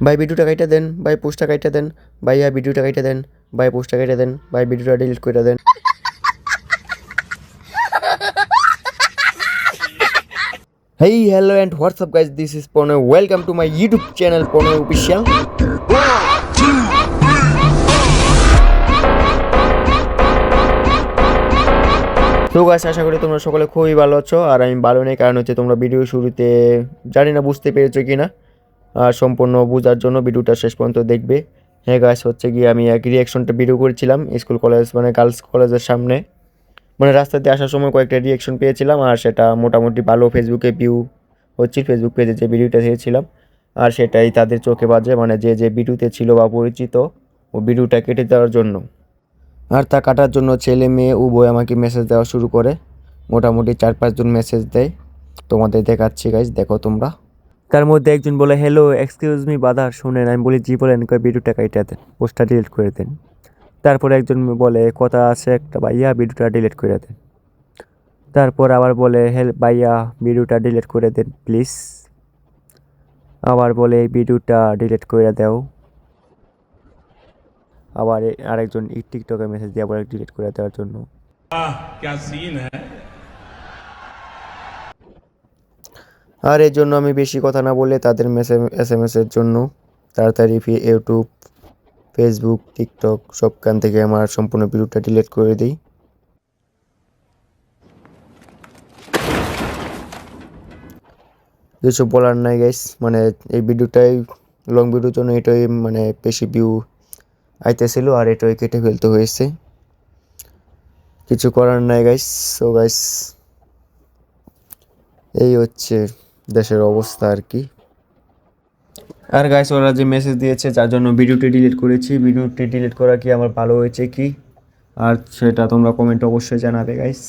ভাই ভিডিওটা কাইটা দেন ভাই পোস্টটা কাইটা দেন ভাই ভাইয়া ভিডিওটা কাইটা দেন ভাই পোস্টটা কাইটা দেন ভাই ভিডিওটা ডিলিট করে দেন। Hey hello and WhatsApp up, this is is welcome to my YouTube channel Pono Official. তো গাছ আশা করি তোমরা সকলে খুবই ভালো আছো আর আমি ভালো নেই কারণ হচ্ছে তোমরা ভিডিও শুরুতে জানি না বুঝতে পেরেছ কি না সম্পূর্ণ বোঝার জন্য ভিডিওটা শেষ পর্যন্ত দেখবে। হ্যাঁ গাছ হচ্ছে গিয়ে আমি এক রিয়াকশনটা ভিডিও করেছিলাম স্কুল কলেজ মানে গার্লস কলেজের সামনে। মানে রাস্তাতে আসার সময় কয়েকটা রিয়াকশন পেয়েছিলাম আর সেটা মোটামুটি ভালো ফেসবুকে ভিউ হচ্ছিল ফেসবুক পেজে যে ভিডিওটা দিয়েছিলাম। আর সেটাই তাদের চোখে বাজে মানে যে যে ভিডিওতে ছিল বা পরিচিত, ও ভিডিওটা কেটে দেওয়ার জন্য। আর তা কাটার জন্য ছেলে মেয়ে উভয় আমাকে মেসেজ দেওয়া শুরু করে। মোটামুটি চার পাঁচজন মেসেজ দেয়। তোমাদের দেখাচ্ছি গাইজ দেখো তোমরা। তার মধ্যে একজন বলে হ্যালো এক্সকিউজ মি বাদার শোনেন, আমি বলি, জি, বলেন, কয় ভিডিওটা কাইটা দেন পোস্টটা ডিলিট করে দেন। তারপর একজন বলে, কথা আছে একটা ভাইয়া ভিডিওটা ডিলিট করে দেন। তারপর আবার বলে হেল ভাইয়া ভিডিওটা ডিলিট করে দেন প্লিজ আবার বলে ভিডিওটা ডিলিট করে দাও। আবার আরেকজন টিকটকে মেসেজ দিয়ে আবার ডিলিট করে দেওয়ার জন্য। আর এর জন্য আমি বেশি কথা না বলে তাদের এস এম এসের জন্য তাড়াতাড়ি ইউটিউব ফেসবুক টিকটক সবখান থেকে আমার সম্পূর্ণ ভিডিওটা ডিলিট করে দিই। কিছু বলার নাই গাইস মানে এই ভিডিওটাই লং ভিডিওর জন্য এটাই মানে বেশি ভিউ আইতেছিল আর এটাই কেটে ফেলতে হয়েছে। কিছু করার নাই গাইস সো গাইস এই হচ্ছে দেশের অবস্থা আর কি। আর গাইস ওরা যে মেসেজ দিয়েছে, যার জন্য ভিডিওটি ডিলিট করেছি। ভিডিওটি ডিলিট করা কি আমার ভালো হয়েছে কি? আর সেটা তোমরা কমেন্ট অবশ্যই জানাবে গাইস